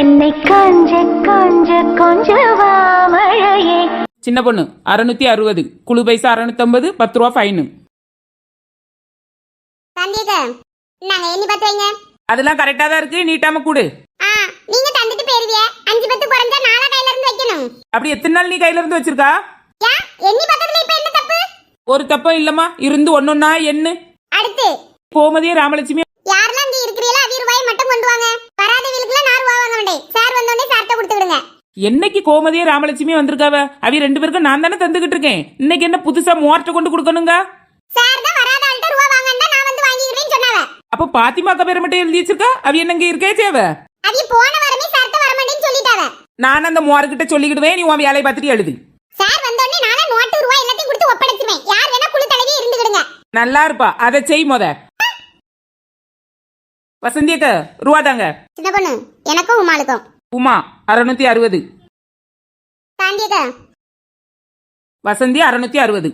என்னை காஞ்ச காஞ்ச கொஞ்சவா மழையே. சின்ன பொண்ணு அறுநூத்தி அறுபது. குழு பைசா அறுநூத்தம்பது பத்து ரூபா ஃபைனு தந்தியக்க நாங்க எண்ணி வைங்க. அதெல்லாம் கரெக்டா தான் இருக்கு நீட்டாம கூடு. ஆ நீங்க தந்துட்டு போயிருவிய. அஞ்சு பத்து குறைஞ்சா நாளா கையில இருந்து வைக்கணும். அப்படி எத்தனை நாள் நீ கையில இருந்து வச்சிருக்கா? ஏன் எண்ணி பக்கத்துல இப்ப என்ன தப்பு? ஒரு தப்பம் இல்லம்மா இருந்து ஒன்னொன்னா எண்ணு. அடுத்து. கோமதியே ராமலட்சுமி யாரெல்லாம் இங்க இருக்கிறீங்களோ அவி ரூபாய் மட்டும் கொண்டு வாங்க வராதவங்களுக்குலாம் நான் ரூபா வாங்க வேண்டே சார் வந்தோடனே சார்ட்ட கொடுத்து விடுங்க என்னைக்கு கோமதியே ராமலட்சுமி வந்திருக்காவ? அவி ரெண்டு பேருக்கும் நான் தானே தந்துகிட்டு இருக்கேன். இன்னைக்கு என்ன புதுசா மோர்ட்ட கொண்டு கொடுக்கணுங்க? அப்ப பாத்திமாக்கா பேரை மட்டும் எழுதி வச்சிருக்கா? அவி என்னங்க இருக்கே சேவ? அவி போன வாரமே சார்ட்ட வர மாட்டேன்னு சொல்லிட்டாவ. நான் அந்த மோர்கிட்ட சொல்லிக்கிடுவேன். நீ உன் வேலையை பார்த்துட்டு எழுது. சார் வந்தோடனே நானே நோட்டு ரூபாய் எல்லாத்தையும் கொடுத்து ஒப்படைச்சிருவேன். யார் வேணா குழு தலைவி இருந்துக்கிடுங்க. நல்லா இருப்பா. அதை செய் மொத. வசந்தி அக்கா ரூபா தாங்க. சின்ன பொண்ணு எனக்கும் உமாளுக்கும். உமா அறுநூத்தி அறுபது. வசந்தி அறுநூத்தி அறுபது.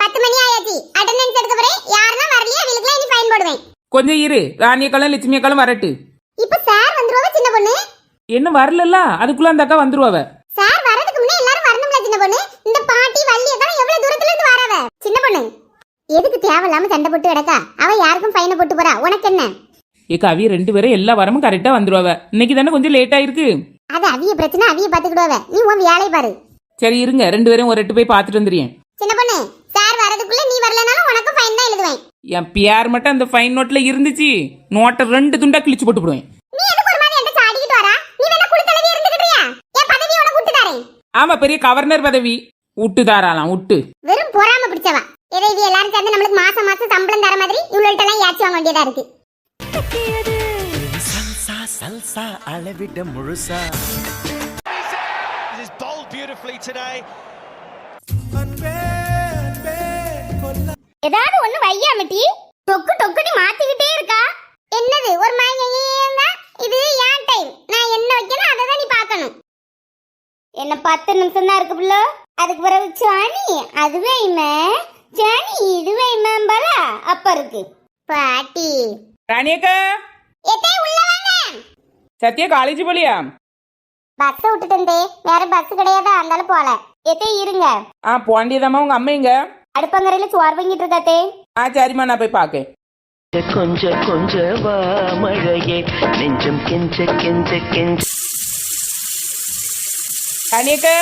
பத்து மணி ஆயாச்சு. அட்டெண்டன்ஸ் எடுக்க போறேன். யாரெல்லாம் வரலையோ அவங்களுக்குலாம் இனி ஃபைன் போடுவேன். கொஞ்சம் இரு. ராணியக்காலும் லட்சுமி அக்காலும் வரட்டு. இப்ப சார் வந்துருவாவ சின்ன பொண்ணு? என்ன வரலல்ல? அதுக்குள்ள அந்த அக்கா வந்துருவாவ. சார் வரதுக்கு முன்னே எல்லாரும் வரணும்ல சின்ன பொண்ணு? இந்த பாட்டி வள்ளி எல்லாம் எவ்வளவு தூரத்துல இருந்து வரவ? சின்ன பொண்ணு. எதுக்கு தேவையில்லாம சண்டை போட்டு கிடக்கா? அவ யாருக்கும் ஃபைனை போட்டு போறா. உனக்கு என்ன? ஏக்கா அவிய ரெண்டு பேரும் எல்லா வாரமும் கரெக்டா வந்துருவாவ. இன்னைக்கு தானே கொஞ்சம் லேட் ஆயிருக்கு? அது அவிய பிரச்சனை அவிய பாத்துக்கிடுவாவ. நீ உன் வேலையை பாரு. சரி இருங்க. ரெண்டு பேரும் ஒரு எட்டு போய் பார்த்துட்டு வந்துடுறேன். சின்ன பொண்ணு சார் வரதுக்குள்ள நீ வரலனாலும் உனக்கும் ஃபைன் தான் எழுதுவேன். என் பியார் மட்டும் அந்த ஃபைன் நோட்ல இருந்துச்சு. நோட்டை ரெண்டு துண்டா கிழிச்சு போட்டு போடுவேன். உனக்கு ஆமா பெரிய கவர்னர் பதவி. விட்டு தாராளாம் விட்டு. வெறும் பொறாம பிடிச்சவா. இதை இது எல்லாரும் சேர்ந்து நம்மளுக்கு மாசம் மாசம் சம்பளம் தர மாதிரி இவ்வளோட்ட எல்லாம் ஏச்சு வாங்க வேண்டியதா இருக்கு. சல்சா சல்சா அளவிட முழுசா. This is bowled beautifully today. ஏதாவது ஒண்ணு வையாமட்டி டொக்கு டொக்குன்னு மாத்திக்கிட்டே இருக்கா? என்னது ஒரு மாயங்க இது ஏன் டைம் நான் என்ன வைக்கணும் அதை தான் நீ பார்க்கணும். என்ன பத்து நிமிஷம் தான் இருக்கு புள்ள? அதுக்கு பிறகு சாணி அது வைம சாணி இது வைமம்பல அப்ப இருக்கு. பாட்டி ராணியக்கா. சத்யா காலேஜ் போலியா? பஸ் விட்டுட்டே வேற பஸ் கிடையாதா அதனால போல. எத்தே இருங்க. ஆ போண்டியதாம்மா உங்க அம்மா எங்க? அடுப்பங்கரையில சோறு வாங்கிட்டு இருக்காத்தே ஆ சரிம்மா நான் போய் பார்க்கேன் கொஞ்ச கொஞ்ச வா மழையே. நெஞ்சம் கெஞ்ச கெஞ்ச கெஞ்ச. ராணியக்கா.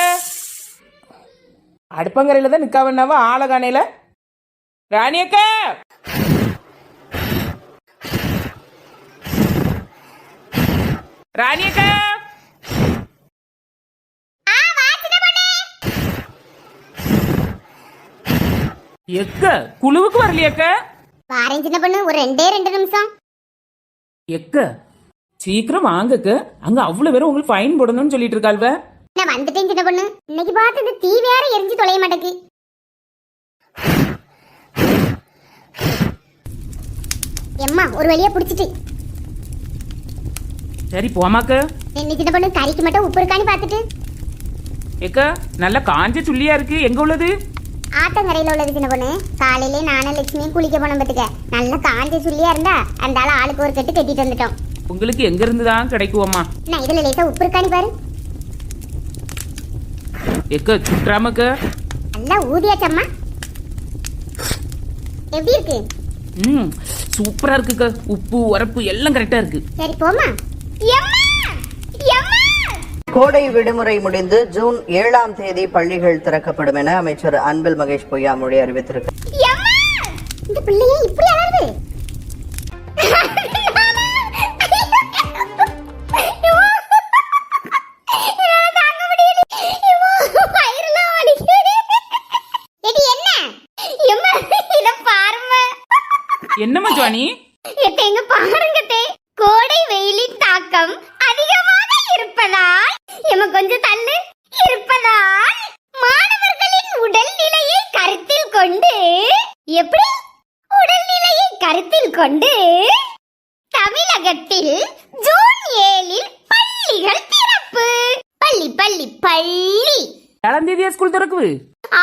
அடுப்பங்கரையில தான் நிக்கா வேணாவா ஆள காணையில ராணியக்கா! ராணியக்கா. எக்க குழுவுக்கு வரலையக்க வாரேன் சின்ன பொண்ணு ஒரு ரெண்டே ரெண்டு நிமிஷம். எக்க சீக்கிரம் வாங்கக்க அங்க அவ்வளவு பேரும் உங்களுக்கு ஃபைன் போடணும்னு சொல்லிட்டு இருக்காள்வ. நான் வந்துட்டேன் சின்ன பொண்ணு. இன்னைக்கு பார்த்தது தீ வேற எரிஞ்சு தொலைய மாட்டேக்கு எம்மா ஒரு வழியா பிடிச்சிட்டு. சரி போமாக்க என்ன சின்ன பொண்ணு கறிக்கு மட்டும் உப்பு இருக்கான்னு பார்த்துட்டு. எக்க நல்ல காஞ்ச சுள்ளியா இருக்கு. எங்க உள்ளது? ஆத்தங்கரையில உள்ளது சின்ன பொண்ணு. காலையிலே நானும் லட்சுமியும் குளிக்க போனோம் பத்துக்க நல்ல காஞ்ச சுள்ளியா இருந்தா அந்த ஆளு ஆளுக்கு ஒரு கட்டு கட்டிட்டு வந்துட்டோம். உங்களுக்கு எங்க இருந்து தான் கிடைக்குவோம்மா? நான் இதுல லேசா உப்பு இருக்கான்னு பாரு. எக்க சுற்றாமக்க நல்லா ஊதியாச்சம்மா எப்படி இருக்கு? ம் சூப்பரா இருக்குக்க. உப்பு உரப்பு எல்லாம் கரெக்டா இருக்கு. சரி போமா கோடை விடுமுறை முடிந்து ஜூன் ஏழாம் தேதி பள்ளிகள் திறக்கப்படும் என அமைச்சர் அன்பில் மகேஷ் பொய்யாமொழி அறிவித்திருக்கிறார் என்னம்மா ஜானி கோடை வெயிலின் தாக்கம் அதிகமாக இருப்பதால் எம கொஞ்சம் தள்ளு. இருப்பதால் மாணவர்களின் உடல்நிலையை கருத்தில் கொண்டு எப்படி? உடல்நிலையை கருத்தில் கொண்டு தமிழகத்தில் ஜூன் ஏழில் பள்ளிகள் திறப்பு. பள்ளி பள்ளி பள்ளி. ஏழாம் தேதியா ஸ்கூல் திறக்குது?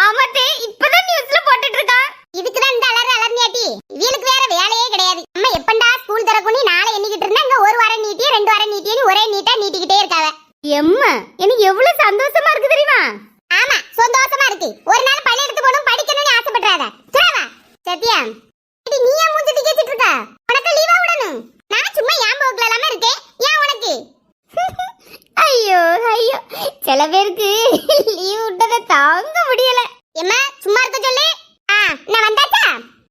ஆமாத்தே இப்பதான் நியூஸ்ல போட்டுட்டு இருக்கான் இதுக்கு தான் இந்த அலறு அலர்னியாட்டி. இவளுக்கு வேற வேலையே எம்ம எனக்கு எவ்வளவு சந்தோஷமா இருக்கு தெரியுமா? ஆமா சந்தோஷமா இருக்கு. ஒரு நாள் பள்ளியிடத்து போகணும் படிக்கணும்னு ஆசைப்படுறாத துறவா. சத்யா இது நீ ஏன் மூஞ்சி திக்கிட்டு இருக்க? உனக்கு லீவா விடணும். நான் சும்மா ஏன் போக்கல இல்லாம இருக்கேன்? ஏன் உனக்கு? ஐயோ ஐயோ. சில பேருக்கு லீவ் விட்டதை தாங்க முடியல. எம்மா சும்மா இருக்க சொல்லு. ஆ நான் வந்தாச்சா?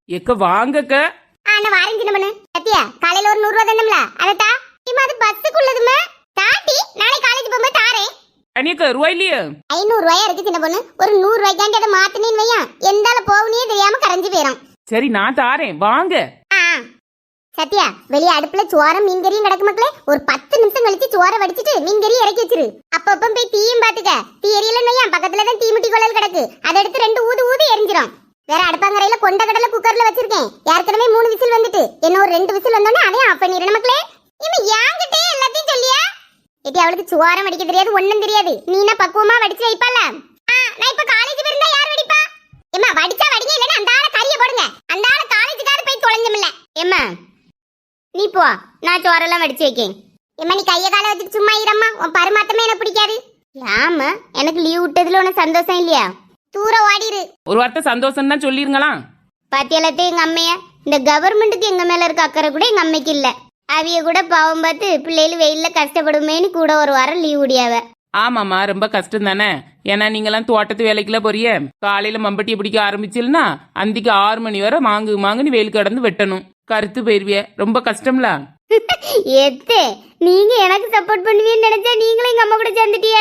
எக்க வாங்கக்க. ஆ நான் வாரேன் சின்ன சத்யா காலையில ஒரு நூறு ரூபா தானம்ல அதட்டா? இம்மா அது பஸ்ஸுக்குள்ளதுமே அனியக்க ரூபாய் இல்லையா? ஐநூறு ரூபாயா இருக்கு சின்ன பொண்ணு. ஒரு நூறு ரூபாய்க்காண்டி அதை மாத்தினேன்னு வையா எந்தால போகணுயே தெரியாம கரைஞ்சு போயிடும் சரி நான் தாரேன். வாங்க. ஆ சத்யா வெளிய அடுப்புல சோரம் மீன் கறியும் கிடக்கு மக்களே. ஒரு பத்து நிமிஷம் கழிச்சு சோறை வடிச்சிட்டு மீன் கறியும் இறக்கி வச்சிரு. அப்பப்ப போய் தீயும் பாத்துக்க. தீ எரியலன்னு வையா பக்கத்துல தான் தீமுட்டி குழல் கிடக்கு. அதை எடுத்து ரெண்டு ஊது ஊது எரிஞ்சிரும். வேற அடுப்பாங்கரையில கொண்ட கடலை குக்கர்ல வச்சிருக்கேன். ஏற்கனவே மூணு விசில் வந்துட்டு. இன்னும் ஒரு ரெண்டு விசில் வந்தோடனே அதையும் ஆஃப் பண்ணிடுறேன் மக்களே. இவன் சொல்லியா ஏட்டி அவளுக்கு சுவாரம் வடிக்க தெரியாது ஒண்ணும் தெரியாது. நீனா பக்குவமா வடிச்சு வைப்பால நான் இப்ப காலேஜ் இருந்தா யார் வடிப்பா? எம்மா வடிச்சா வடிங்க இல்லைன்னா அந்த ஆளை கறிய போடுங்க. அந்த ஆளை காலேஜுக்காவது போய் தொலைஞ்சமில்ல எம்மா நீ போ நான் சோறெல்லாம் வடிச்சு வைக்கேன். எம்மா நீ கைய காலை வச்சுட்டு சும்மா இரம்மா உன் பரமாத்தமே எனக்கு பிடிக்காது. ஆமா எனக்கு லீவ் விட்டதுல உனக்கு சந்தோஷம் இல்லையா? தூர ஓடிரு. ஒரு வார்த்தை சந்தோஷம் தான் சொல்லிருங்களா பாத்தியலத்தே எங்க அம்மைய? இந்த கவர்மெண்ட்டுக்கு எங்க மேல இருக்க அக்கறை கூட எங்க அம்மைக்கு இல்ல. அவிய கூட பாவம் பார்த்து பிள்ளைகள் வெயில்ல கஷ்டப்படுமேன்னு கூட ஒரு வாரம் லீவ் விடியாவ ஆமாம்மா ரொம்ப கஷ்டம் தானே ஏன்னா நீங்கெல்லாம் தோட்டத்து வேலைக்குள்ள போறிய? காலையில மம்பட்டியை பிடிக்க ஆரம்பிச்சில்னா அந்திக்கு ஆறு மணி வரை மாங்கு மாங்குன்னு வெயில் கடந்து வெட்டணும். கருத்து போயிருவிய ரொம்ப கஷ்டம்ல? எத்து நீங்க எனக்கு சப்போர்ட் பண்ணுவீன்னு நினைச்சா நீங்களும் எங்க அம்மா கூட சேர்ந்துட்டிய?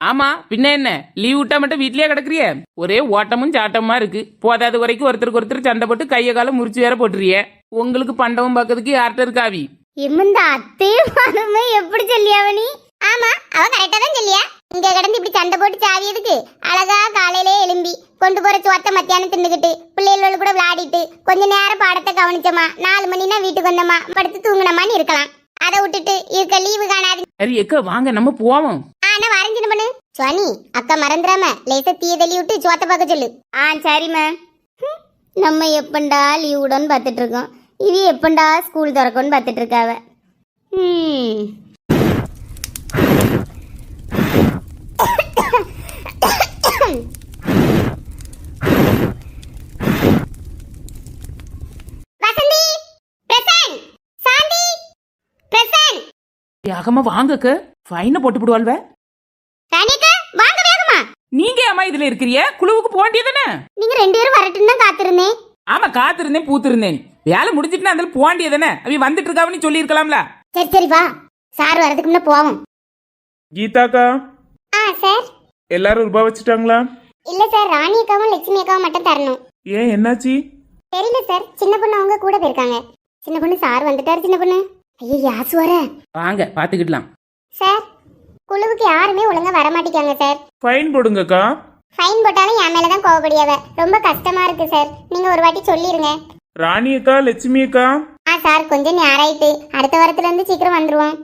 ஆமா பின்ன என்ன? லீவ் விட்டா மட்டும் வீட்லயே கிடக்குறிய? ஒரே ஓட்டமும் சாட்டமா இருக்கு. போதாத வரைக்கும் ஒருத்தருக்கு ஒருத்தர் சண்டை போட்டு கைய காலம் முறிச்சு வேற போட்டுறிய. உங்களுக்கு பண்டவம் பார்க்கறதுக்கு யார்கிட்ட இருக்காவி இம்மந்த அத்தே மனமே எப்படி சொல்லியாவ நீ? ஆமா அவ கரெக்டா தான் சொல்லியா? இங்க கிடந்து இப்படி சண்டை போட்டு சாவியதுக்கு அழகா காலையிலே எலும்பி கொண்டு போற சோத்த மத்தியானம் தின்னுக்கிட்டு பிள்ளைகளோட கூட விளையாடிட்டு கொஞ்ச நேரம் பாடத்தை கவனிச்சோமா? நாலு மணினா வீட்டுக்கு வந்தோமா? படுத்து தூங்கினமான்னு இருக்கலாம். அதை விட்டுட்டு இருக்க லீவு காணாது. சரி எக்க வாங்க நம்ம போவோம். ஆனா வரைஞ்சின பண்ணு? சுவானி அக்கா மறந்துடாம லேசா தீய தள்ளி விட்டு சோத்த பார்க்க சொல்லு. ஆ சரிம்மா. நம்ம எப்பண்டா லீவ் விடன்னு பார்த்துட்டு இருக்கோம். இது எப்பண்டா ஸ்கூல் திறக்கும்னு பார்த்துட்டு இருக்காவ. ம் வசந்தி பிரசன் சாந்தி பிரசன். வேகமா வாங்கக்க. ஃபைனை போட்டு விடுவாள்வ ராணிக்கா வாங்க வேகமா. நீங்க அம்மா இதுல இருக்கிறிய குழுவுக்கு போண்டியதானே நீங்க ரெண்டு பேரும் வரட்டுன்னு தான் காத்திருந்தேன். ஆமா காத்திருந்தேன் பூத்திருந்தேன். வேலை முடிஞ்சிட்டு அதில் போண்டியதானே அவ வந்துட்டு இருக்காவன்னு சொல்லி இருக்கலாம்ல சரி சரி வா. சார் வரதுக்கு முன்ன போவோம். கீதாக்கா? ஆ சார். எல்லாரும் ரூபா வச்சுட்டாங்களா? இல்ல சார். ராணி அக்காவும் லட்சுமி அக்காவும் மட்டும் தரணும். ஏன் என்னாச்சு? தெரியல சார். சின்ன பொண்ணு அவங்க கூட போயிருக்காங்க. சின்ன பொண்ணு சார் வந்துட்டாரு சின்ன பொண்ணு. ஐயோ யாசு வர. வாங்க பாத்துக்கிடலாம். சார் குழுவுக்கு யாருமே ஒழுங்கா வர மாட்டேங்காங்க சார். ஃபைன் போடுங்கக்கா. ஃபைன் போட்டாலும் என் மேல தான் கோவப்படியாவ ரொம்ப கஷ்டமா இருக்கு சார் நீங்க ஒரு வாட்டி சொல்லிருங்க. ராணி அக்கா லட்சுமி அக்கா. ஆ சார் கொஞ்சம் நேரம் ஆயிட்டு அடுத்த வாரத்துல இருந்து சீக்கிரம் வந்துருவோம்.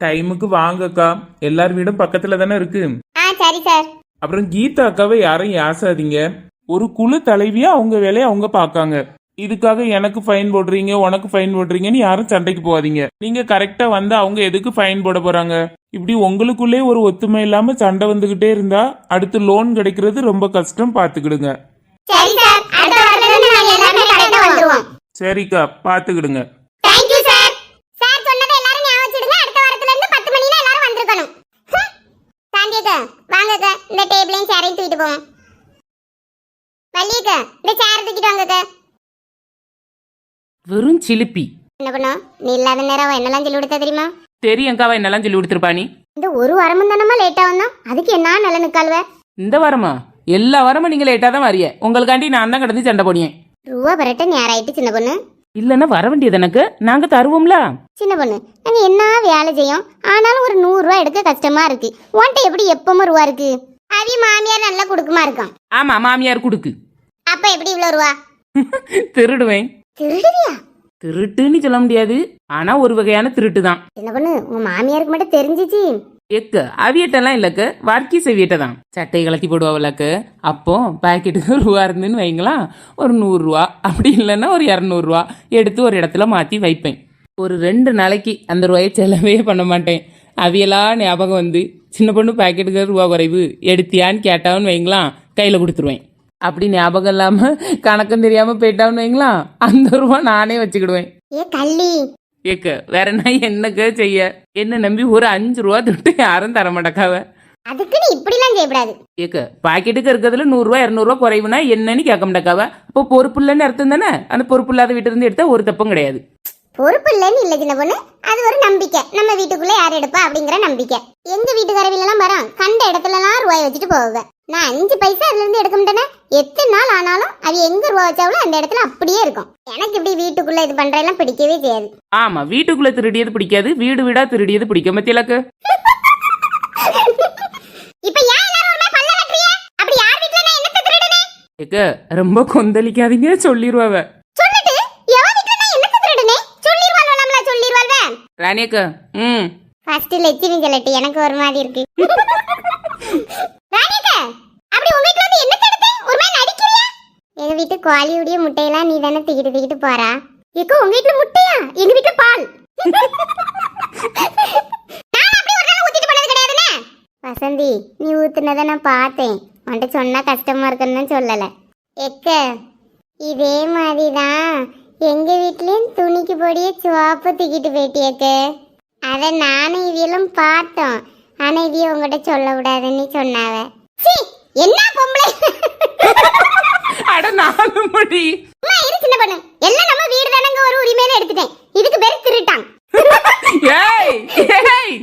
டைமுக்கு வாங்கக்கா எல்லார் வீடும் பக்கத்துல தானே இருக்கு? ஆ சரி சார் அப்புறம் கீதா அக்காவை யாரும் யாசாதீங்க ஒரு குழு தலைவியா அவங்க வேலையை அவங்க பார்க்காங்க. இதுக்காக எனக்கு ஃபைன் போடுறீங்க உனக்கு ஃபைன் போடுறீங்கன்னு யாரும் சண்டைக்கு போகாதீங்க. நீங்க கரெக்டா வந்து அவங்க எதுக்கு ஃபைன் போட போறாங்க? இப்படி உங்களுக்குள்ளே ஒரு ஒத்துமை இல்லாம சண்டை வந்துகிட்டே இருந்தா அடுத்து லோன் கிடைக்கிறது ரொம்ப கஷ்டம் பாத்துக்கிடுங்க சரிக்கா பாத்துக்கிடுங்க வாங்கக்கா இந்த டேபிளையும் சேரையும் தூக்கிட்டு போவோம். வள்ளியக்கா இந்த சேரை தூக்கிட்டு வாங்கக்கா வெறும் சிலிப்பி. என்ன பண்ணோம் நீ இல்லாத நேரம் அவ என்னெல்லாம் சொல்லி கொடுத்தா தெரியுமா? தெரியும்க்காவா என்னெல்லாம் சொல்லி கொடுத்துருப்பா நீ. இந்த ஒரு வாரமும் தானமா லேட்டா வந்தோம் அதுக்கு என்ன நல்ல நிக்காளுவ இந்த வாரமா? எல்லா வாரமும் நீங்க லேட்டா தான் வரிய. உங்களுக்காண்டி நான் தான் கிடந்து சண்டை போனியேன் ரூபா பரட்ட நேரம் ஆயிட்டு சின்ன பொண்ணு. இல்லைன்னா வர வேண்டியது எனக்கு. நாங்க தருவோம்ல. சின்ன பொண்ணு நாங்க என்ன வேலை செய்யும்? ஆனாலும் ஒரு நூறு ரூபா எடுக்க கஷ்டமா இருக்கு. உன்ட்ட எப்படி எப்பவும் ரூபா இருக்கு? அவி மாமியார் நல்லா குடுக்குமா இருக்கான்? ஆமா மாமியார் குடுக்கு. அப்ப எப்படி இவ்வளவு ரூபா? திருடுவேன். திருடுவியா திருட்டுன்னு சொல்ல முடியாது. ஆனா ஒரு வகையான திருட்டு தான் என்ன பண்ணு உங்க மாமியாருக்கு மட்டும் தெரிஞ்சிச்சு? எக்க அவியட்டெல்லாம் இல்லக்க. வர்க்கி செவியட்ட தான் சட்டையை கலத்தி போடுவாவில்லக்க அப்போ பாக்கெட்டுக்கு ரூபா இருந்துன்னு வைங்களா? ஒரு நூறுரூவா அப்படி இல்லைன்னா ஒரு இரநூறுவா எடுத்து ஒரு இடத்துல மாற்றி வைப்பேன். ஒரு ரெண்டு நாளைக்கு அந்த ரூபாயை செலவே பண்ண மாட்டேன். அவியெல்லாம் ஞாபகம் வந்து சின்ன பொண்ணு பாக்கெட்டுக்கு ரூபா குறைவு. எடுத்தியான்னு கேட்டான்னு வைங்களாம் கையில் கொடுத்துருவேன். அப்படி ஞாபகம் இல்லாமல் கணக்கம் தெரியாமல் போயிட்டான்னு வைங்களாம் அந்த ரூபா நானே வச்சுக்கிடுவேன். ஏ கள்ளி. ஏக்க வேற நான் என்னக்க செய்ய? என்ன நம்பி ஒரு அஞ்சு ரூபா தொட்டு யாரும் தர மாட்டக்காவ? அதுக்கு நீ இப்படிலாம் செய்யக்கூடாது. ஏக்க பாக்கெட்டுக்கு இருக்கிறதுல நூறுரூவா இரநூறுவா குறைவுனா என்னன்னு கேட்க மாட்டாக்காவ? அப்போ பொறுப்பு இல்லைன்னு அர்த்தம் தானே? அந்த பொறுப்பு இல்லாத வீட்டு இருந்து எடுத்தா ஒரு தப்பும் கிடையாது. பொறுப்பு இல்லைன்னு இல்ல சின்ன பொண்ணு. அது ஒரு நம்பிக்கை. நம்ம வீட்டுக்குள்ள யார் எடுப்பா அப்படிங்கிற நம்பிக்கை. எங்க வீட்டுக்காரவில எல்லாம் வரோம் கண்ட இடத்துல எல்லாம் ரூபாய் வச்சுட்டு போவேன் நான் அஞ்சு பைசா அதுல இருந்து எடுக்க மாட்டேனே? எத்தனை நாள் ஆனாலும் அது எங்க ரூபா வச்சாலும் அந்த இடத்துல அப்படியே இருக்கும். எனக்கு இப்படி வீட்டுக்குள்ள இது பண்றதெல்லாம் பிடிக்கவே செய்யாது. ஆமா வீட்டுக்குள்ள திருடியது பிடிக்காது வீடு வீடா திருடியது பிடிக்கும் மத்தியலக்கு இப்ப ஏன் எல்லாரும் ஒரு மாதிரி பல்ல கட்டுறீங்க அப்படி யார் வீட்டுல நான் என்னத்தை திருடுனே? ஏக்க ரொம்ப கொந்தளிக்காதீங்க சொல்லிடுவாவ சொல்லிட்டு எவன் வீட்டுல நான் என்னத்தை திருடுனே? சொல்லிடுவாள் நம்மள சொல்லிடுவாள்வே ராணியக்கா ம். ஃபர்ஸ்ட் லட்சுமி சொல்லட்டு எனக்கு ஒரு மாதிரி இருக்கு. ராணிகா அப்படி உங்க வீட்ல வந்து என்ன தடுத்தே ஒரு மாதிரி நடிக்கிறியா? எங்க வீட்டு கோழியுடைய முட்டையெல்லாம் நீ தானே தூக்கிட்டு தூக்கிட்டு போறா. இப்போ உங்க வீட்டுல முட்டையா? எங்க வீட்ல பால். நான் அப்படி ஒரு நாள் ஊத்திட்டு போனது கிடையாதுனே வசந்தி நீ ஊத்துனதை நான் பார்த்தேன். உன்கிட்ட சொன்னா கஷ்டமா இருக்குன்னு சொல்லல. எக்க இதே மாதிரி தான் எங்க வீட்லயும் துணிக்கு பொடிய சுவாப்பு தூக்கிட்டு போயிட்டியக்கு அதை நானும் இவியலும் பார்த்தோம். ஆனா இவிய உங்ககிட்ட சொல்ல கூடாதுன்னு சொன்னாவ. சீ, என்ன பொம்பளை? அட நாலு அம்மா இரு சின்ன பொண்ணு. எல்லாம் நம்ம வீடு தானங்க ஒரு உரிமையில எடுத்துட்டேன். இதுக்கு பேரு திருட்டான். ஏய் ஏய்.